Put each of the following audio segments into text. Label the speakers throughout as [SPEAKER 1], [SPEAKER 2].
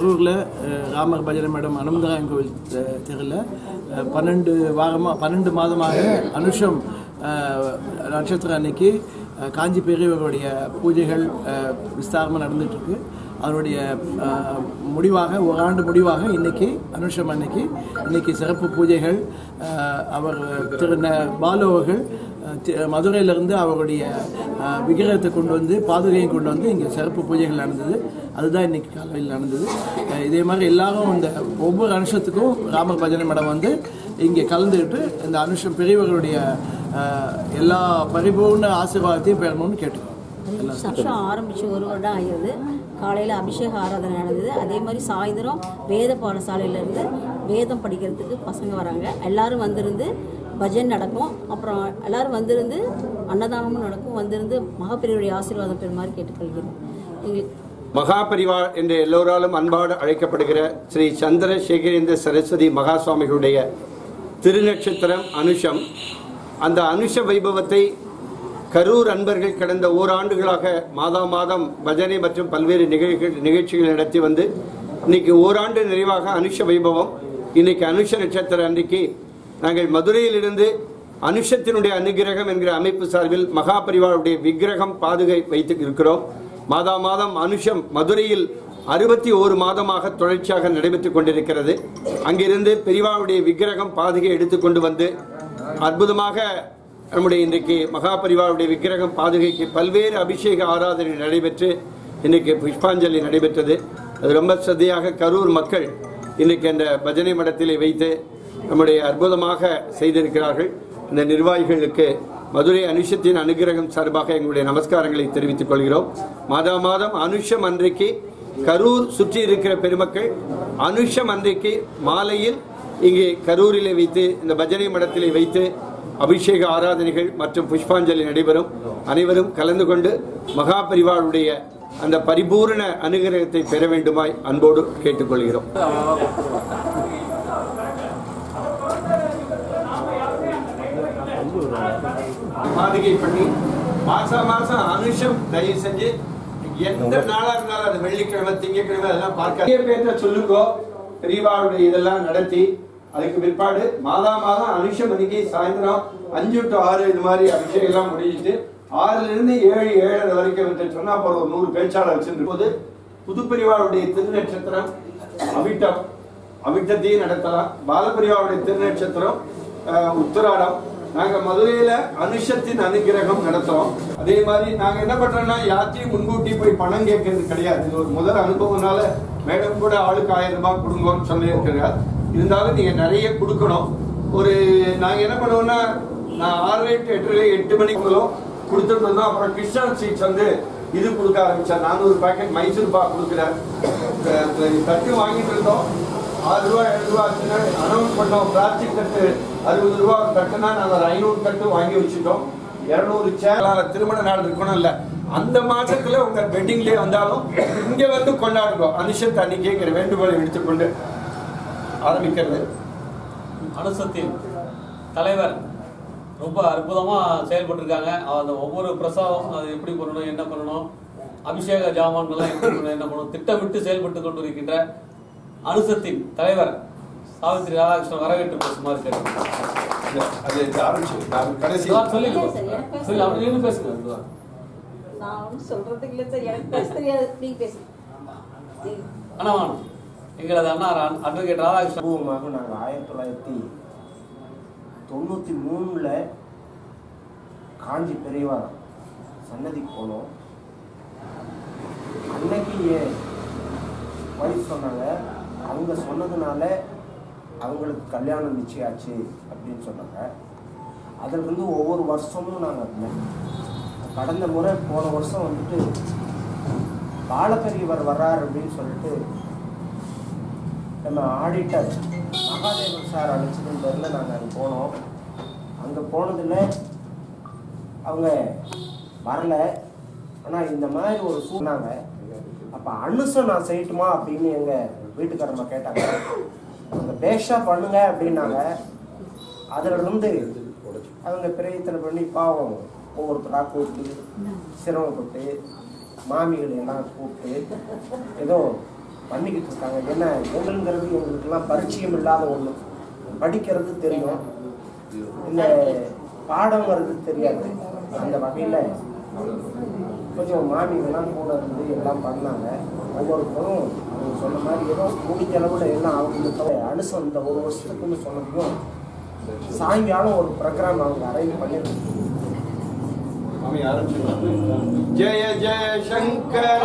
[SPEAKER 1] கரூரில் ராமர் பஜனை மேடம் அனந்தராயன் கோவில் தெருவில் பன்னெண்டு வாரமாக பன்னெண்டு மாதமாக அனுஷம் நட்சத்திரம் அன்னைக்கு காஞ்சி பெரியவர்களுடைய பூஜைகள் விஸ்தாரமாக நடந்துட்டு அதனுடைய முடிவாக ஒரு ஆண்டு முடிவாக இன்னைக்கு அனுஷம் அன்னைக்கு இன்னைக்கு சிறப்பு பூஜைகள் அவர் திரு பாலு அவர்கள் தி- மதுரையிலிருந்து அவருடைய விக்கிரகத்தை கொண்டு வந்து பாதுகையும் கொண்டு வந்து இங்கே சிறப்பு பூஜைகள் நடந்தது. அதுதான் இன்னைக்கு காலையில் நடந்தது. இதே மாதிரி எல்லாரும் இந்த ஒவ்வொரு அனுஷத்துக்கும் ராமர் பஜனை மடம் வந்து இங்கே கலந்துக்கிட்டு இந்த அனுஷம் பெரியவர்களுடைய எல்லா பரிபூர்ண ஆசீர்வாதத்தையும் பெறணும்னு கேட்டுக்கோம்
[SPEAKER 2] வருஷம் ஆரம்பிச்சு ஒரு வருடம் ஆகிறது. காலையில் அபிஷேக ஆராதனை நடந்தது. அதே மாதிரி சாயந்தரம் வேத பாடசாலையிலேருந்து வேதம் படிக்கிறதுக்கு பசங்க வராங்க. எல்லாரும் வந்திருந்து பஜன் நடக்கும். அப்புறம் எல்லாரும் வந்திருந்து அன்னதானமும் நடக்கும். வந்திருந்து மகாபெரியருடைய ஆசீர்வாதம் பெறுமாறு கேட்டுக்கொள்கிறோம். எங்களுக்கு
[SPEAKER 3] என்று எல்லோராலும் அன்பாடு அழைக்கப்படுகிற ஸ்ரீ சந்திரசேகரேந்திர சரஸ்வதி மகா சுவாமிகளுடைய திருநட்சத்திரம் அனுஷம். அந்த அனுஷ வைபவத்தை கரூர் அன்பர்கள் கடந்த ஓராண்டுகளாக மாதா மாதம் பஜனை மற்றும் பல்வேறு நிகழ்ச்சிகள் நிகழ்ச்சிகள் நடத்தி வந்து இன்னைக்கு ஓராண்டு நிறைவாக அனுஷ வைபவம். இன்னைக்கு அனுஷ நட்சத்திர அன்றைக்கு நாங்கள் மதுரையிலிருந்து அனுஷத்தினுடைய அனுகிரகம் என்கிற அமைப்பு சார்பில் மகா பரிவாருடைய விக்கிரகம் பாதுகை வைத்து இருக்கிறோம். மாதா மாதம் அனுஷம் மதுரையில் அறுபத்தி ஓரு மாதமாக தொடர்ச்சியாக நடைபெற்றுக் கொண்டிருக்கிறது. அங்கிருந்து பெரிவாவுடைய விக்கிரகம் பாதுகை எடுத்துக்கொண்டு வந்து அற்புதமாக நம்முடைய இன்றைக்கு மகா பரிவாருடைய விக்கிரகம் பாதுகைக்கு பல்வேறு அபிஷேக ஆராதனை நடைபெற்று இன்றைக்கு புஷ்பாஞ்சலி நடைபெற்றது. அது ரொம்ப சதையாக கரூர் மக்கள் இன்றைக்கு அந்த பஜனை மடத்திலே வைத்து நம்முடைய அற்புதமாக செய்திருக்கிறார்கள். இந்த நிர்வாகிகளுக்கு மதுரை அனுஷத்தின் அனுகிரகம் சார்பாக எங்களுடைய நமஸ்காரங்களை தெரிவித்துக் கொள்கிறோம். மாதா மாதம் அனுஷம் அன்றைக்கு கரூர் சுற்றி இருக்கிற பெருமக்கள் அனுஷம் அன்றைக்கு மாலையில் இங்கே கரூரிலே வைத்து இந்த பஜனை மடத்திலே வைத்து அபிஷேக ஆராதனைகள் மற்றும் புஷ்பாஞ்சலி நடைபெறும். அனைவரும் கலந்து கொண்டு மகா பரிவாருடைய அந்த பரிபூரண அனுகிரகத்தை பெற வேண்டுமாய் அன்போடு கேட்டுக்கொள்கிறோம். பாதுகை பண்ணி மாசம் மாசம் அனுஷம் தயவு செஞ்சு எந்த நாளா இருந்தாலும் அது வெள்ளிக்கிழமை திங்கக்கிழமை அதெல்லாம் பார்க்க பேர்த்த சொல்லுங்கோ. பெரியவாளுடைய இதெல்லாம் நடத்தி அதுக்கு பிற்பாடு மாதா மாதம் அனுஷம் மணிக்கு சாயந்தரம் அஞ்சு டு ஆறு இது மாதிரி அபிஷேகம் எல்லாம் முடிஞ்சிட்டு ஆறுல இருந்து ஏழு ஏழரை வரைக்கும் வந்து சொன்னா அப்புறம் ஒரு நூறு பேச்சாளர் வச்சிருந்த போது புதுப்பெரிவாளுடைய திருநட்சத்திரம் அவிட்டம் அவிட்டத்தையும் நடத்தலாம். பாலபெரிவாவுடைய திருநட்சத்திரம் உத்தராடம் உத்திராடம். நாங்க மதுரையில அனுஷத்தின் அனுகிரகம் நடத்துகிறோம் அதே மாதிரி நாங்க என்ன பண்றோம்னா யாத்தையும் முன்கூட்டி போய் பணம் கேட்கறது கிடையாது. இது ஒரு முதல் அனுபவம்னால மேடம் கூட ஆளுக்கு ஆயிரம் ரூபாய் கொடுங்கன்னு சொல்லியிருக்கிறார். இருந்தாலும் நீங்க நிறைய கொடுக்கணும். ஒரு நாங்க என்ன பண்ணுவோம்னா நான் ஆறு எட்டு எட்டு எட்டு மணிக்குள்ளும் கொடுத்துட்டு இருந்தோம் அப்புறம் கிருஷ்ணன் ஸ்வீட்ஸ் வந்து இது கொடுக்க ஆரம்பிச்சேன் நானூறு பாக்கெட் மைசூர் பா கொடுக்குறேன். தட்டு வாங்கிட்டு இருந்தோம். ஆறு ரூபா ஏழு ரூபா அனௌன்ஸ் பண்ணோம். பிளாஸ்டிக் தட்டு அறுபது ரூபா தட்டுனா நாங்கள் ஒரு ஐநூறு தட்டு வாங்கி வச்சுட்டோம். இரநூறு சேர் திருமண நாள் இருக்கணும் இல்லை. அந்த மாதத்தில் உங்க வெட்டிங்லேயே வந்தாலும் இங்கே வந்து கொண்டாடுறோம் அனுஷத்தை அன்னைக்கு வேண்டுகோளை எடுத்துக்கொண்டு ஆரம்பிக்கிறது.
[SPEAKER 4] அனுசத்தின் தலைவர் ரொம்ப அற்புதமாக செயல்பட்டிருக்காங்க. அந்த ஒவ்வொரு பிரசாதம் அது எப்படி பண்ணணும் என்ன பண்ணணும் அபிஷேக ஜாமான்கள்லாம் எப்படி பண்ணணும் என்ன பண்ணணும் திட்டமிட்டு செயல்பட்டு கொண்டு இருக்கின்ற அனுசத்தின் தலைவர் சாவித்ரி ராதாகிருஷ்ணன் வரவேற்று பேசுமாறு கேட்டுக்கிறேன்.
[SPEAKER 3] அது ஆரம்பிச்சு. நான் கடைசி
[SPEAKER 4] இதுதான் சொல்லி
[SPEAKER 2] இல்ல சார், எனக்கு பேச
[SPEAKER 4] சொல்லி அப்படி நின்று பேசுங்க வாங்க. எங்களது அண்ணா அட்வொகேட் ராதாகிருஷ்ணன்.
[SPEAKER 5] நாங்கள் ஆயிரத்தி தொள்ளாயிரத்தி தொண்ணூற்றி மூணில் காஞ்சி பெரியவார் சன்னதிக்கு போனோம். அன்னைக்கு வழி சொன்னாங்க அவங்க சொன்னதுனால அவங்களுக்கு கல்யாணம் நிச்சயாச்சு அப்படின்னு சொன்னாங்க. அதிலிருந்து ஒவ்வொரு வருஷமும் நாங்கள் இருந்தோம் கடந்த முறை போன வருஷம் வந்துட்டு பாலப்பெரியவர் வர்றார் அப்படின்னு சொல்லிட்டு நம்ம ஆடிட்டர் மகாதேவன் சார் அழைச்சதுன்னு பேரில் நாங்கள் அங்கே போனோம். அங்கே போனதில் அவங்க வரல. ஆனால் இந்த மாதிரி ஒரு சூழ்நாங்க அப்போ அனுசம் நான் செய்யட்டுமா அப்படின்னு எங்கள் வீட்டுக்காரம்மா கேட்டாங்க. அவங்க பேஷாக பண்ணுங்க அப்படின்னாங்க. அதிலிருந்து அவங்க பிரயத்தனை பண்ணி பாவம் ஒவ்வொருத்தராக கூப்பிட்டு சிரமப்பட்டு மாமிகளை எல்லாம் கூப்பிட்டு ஏதோ பண்ணிக்கிட்டு இருக்காங்க ஏன்னா பொங்கல்ங்கிறது இவங்களுக்குலாம் பரிச்சயம் இல்லாத ஒன்று படிக்கிறது தெரியும். இல்லை பாடம் வர்றது தெரியாது. அந்த வகையில் கொஞ்சம் மாமிகள்லாம் கூட இருந்து எல்லாம் பண்ணாங்க. ஒவ்வொருத்தரும் அவங்க சொன்ன மாதிரி ஏதோ முடிஞ்ச அளவில் எல்லாம் அவங்களுக்கு அனுசம் இந்த ஒரு வருஷத்துக்குன்னு சொன்னதையும் சாயங்காலம் ஒரு ப்ரோக்ராம் அவங்க அரேஞ்ச் பண்ணிருக்காங்க.
[SPEAKER 6] ஜெய ஜெய சங்கர.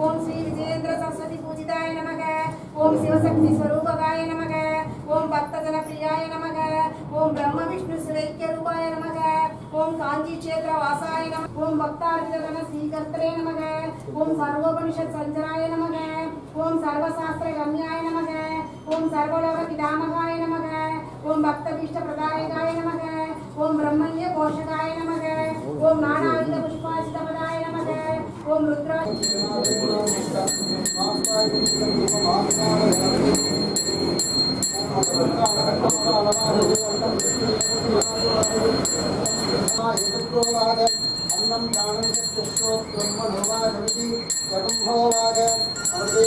[SPEAKER 6] ओम श्री विजयेन्द्र सरस्वती पूजिताय नमः। ओम शिवशक्ति स्वरूपकाय नमः। ओम भक्तजन प्रियाय नमः। ओम ब्रह्म विष्णु सुरैक्य रूपाय नमः। ओम कांची क्षेत्र वासाय नमः। ओम भक्तार्जितन श्रीकर्त्रे नमः। ओम सर्वोपनिषद संचराय नमः। ओम सर्वशास्त्र गम्याय नमः। ओम सर्वलोक पितामहाय नमः। ओम भक्तभीष्ट प्रदायकाय नमः। ओम ब्रह्मण्य पोषकाय नमः। ओम नानाविध पुष्पास्तपदाय नमः। ओम रुद्राय
[SPEAKER 7] अन्नं दानं चक्षुः ब्रह्मणोवादमिति जगम्भोवाद अमृते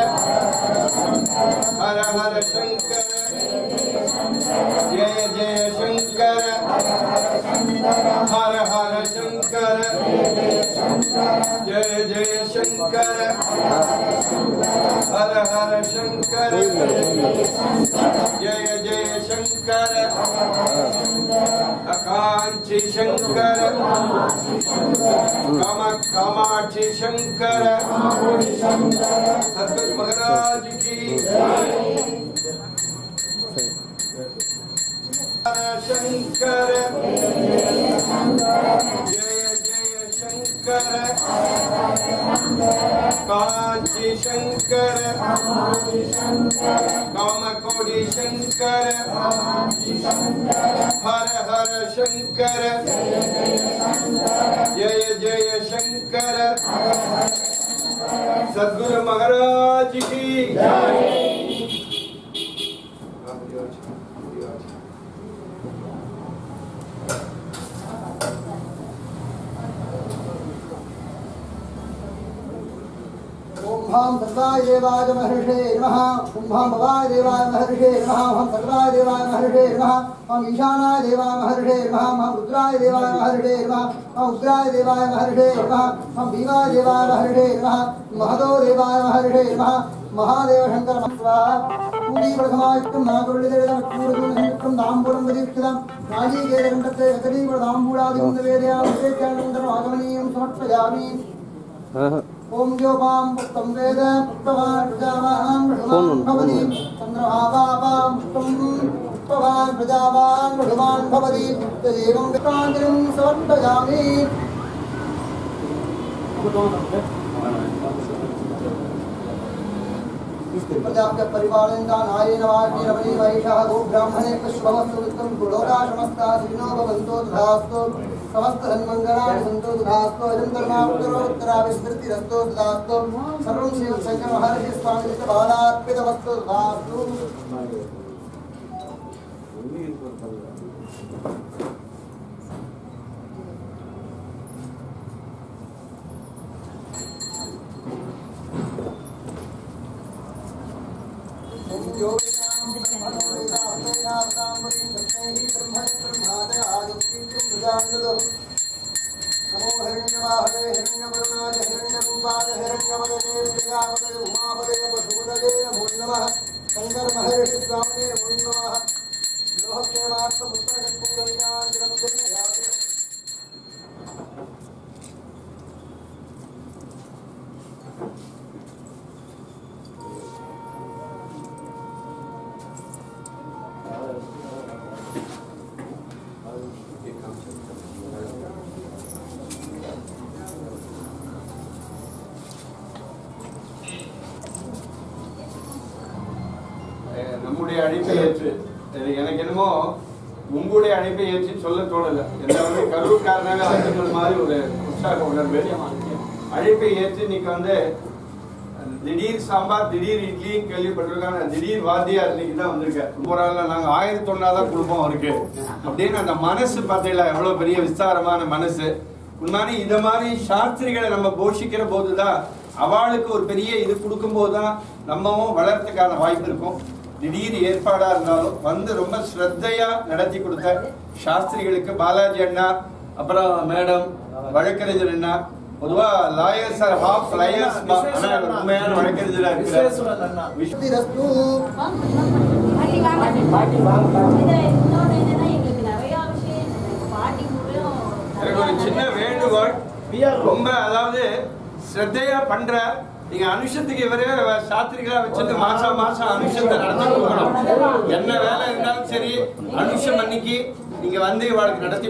[SPEAKER 3] हर शंकर। जय जय शंकर। हर हर शंकर। जय जय शंकर। हर हर शंकर। जय जय शंकर। कांची शंकर। कम कामाक्षी शंकर। सतगुरु महाराज की शंकर जय जय शंकर। कांची शंकर। कामकोടി शंकर। हर हर शंकर। जय जय शंकर। सदगुरु महाराज की।
[SPEAKER 7] ॐ भां सर्वाय देवाय महर्षे नमः ॐ भां भवाय देवाय महर्षे नमः ॐ सर्वाय देवाय महर्षे नमः ॐ ईशानाय देवाय महर्षे नमः ॐ रुद्राय देवाय महर्षे नमः ॐ उग्राय देवाय महर्षे नमः ॐ भीमाय देवाय महर्षे नमः महदो देवाय महर्षे नमः महादेव स्वाहा पूरीप्रथमायुक्तं नागुरुलिदम् दाम्बूलं प्रदीक्षितं नागीकेरकण्ठस्य गतरीप्रदाम्बूलादिकुन्दवेदयां आगमनीयं समर्पयामि। ओम योपाम पुष्टम वेद पुष्टवान प्रजावान पुष्टवान भवति चंद्रभावापाम पुष्टम पुष्टवान प्रजावान पुष्टवान भवति। तदेवं विक्रांतिं समर्पयामि। प्रजा के परिवार नारे नवाग्नि रमणी वैशाह गो ब्राह्मणे पुष्पमस्तु विक्रम गुणोरा समस्ता श्रीनो भवन्तो तथास्तु। समस्त हनुमंगलाम संतो सुधास्तो अजम धर्मावतरो उत्तरा विस्मृति रस्तो सुधास्तो शिव शंकर महर्षि स्वामी नित्य भावनात्मित वस्तु सुधास्तो नमो हिरण्यवाहरे हिरण्यवर्णाय हिरण्यरूपाय हिरण्यवदने प्रियावदय उमावदय पशुपदये नमो नमः। शङ्करमहर्षिस्वामिने
[SPEAKER 3] नमो। நம்முடைய அழைப்பை ஏற்று. எனக்கு என்னமோ உங்களுடைய அழைப்பை ஏற்றி சொல்ல தோணல. எல்லாமே கரூர்காரனாக ஆட்சிகள் மாதிரி ஒரு உற்சாக உணர்வு. அழைப்பை ஏற்று நீங்க வந்து திடீர் சாம்பார் திடீர் இட்லியும் கேள்விப்பட்டிருக்காங்க. திடீர் வாத்தியா இன்னைக்கு தான் வந்திருக்கேன் ரொம்ப நாள்ல நாங்க ஆயிரத்தி ஒன்னாதான் குடும்பம் இருக்கு அப்படின்னு அந்த மனசு பார்த்தீங்களா எவ்வளவு பெரிய விஸ்தாரமான மனசு. உண்மையான இந்த மாதிரி சாஸ்திரிகளை நம்ம போஷிக்கிற போதுதான் அவளுக்கு ஒரு பெரிய இது கொடுக்கும் போதுதான் நம்மவும் வளர்த்துக்கான வாய்ப்பு இருக்கும். திடீர் ஏற்பாடா இருந்தாலும் வந்து ரொம்ப ஸ்ரத்தையா நடத்தி கொடுத்த சாஸ்திரிகளுக்கு பாலாஜி அண்ணா அப்புறம் மேடம் வழக்கறிஞர் அண்ணா பொதுவா லாயர்ஸ் ஆர் ஹாஃப் லாயர்ஸ் உண்மையான வழக்கறிஞரா இருக்கிறார். எனக்கு ஒரு சின்ன வேண்டுகோள். ரொம்ப அதாவது ஸ்ரத்தையா பண்ற நீங்க அனுஷத்துக்கு இவரே சாத்திரிகளா வச்சுட்டு மாசம் மாசம் அனுஷத்தை நடத்தி கொடுக்கணும் என்ன வேலை இருந்தாலும் சரி அனுஷம் அன்னைக்கு நீங்க வந்து இவாளுக்கு நடத்தி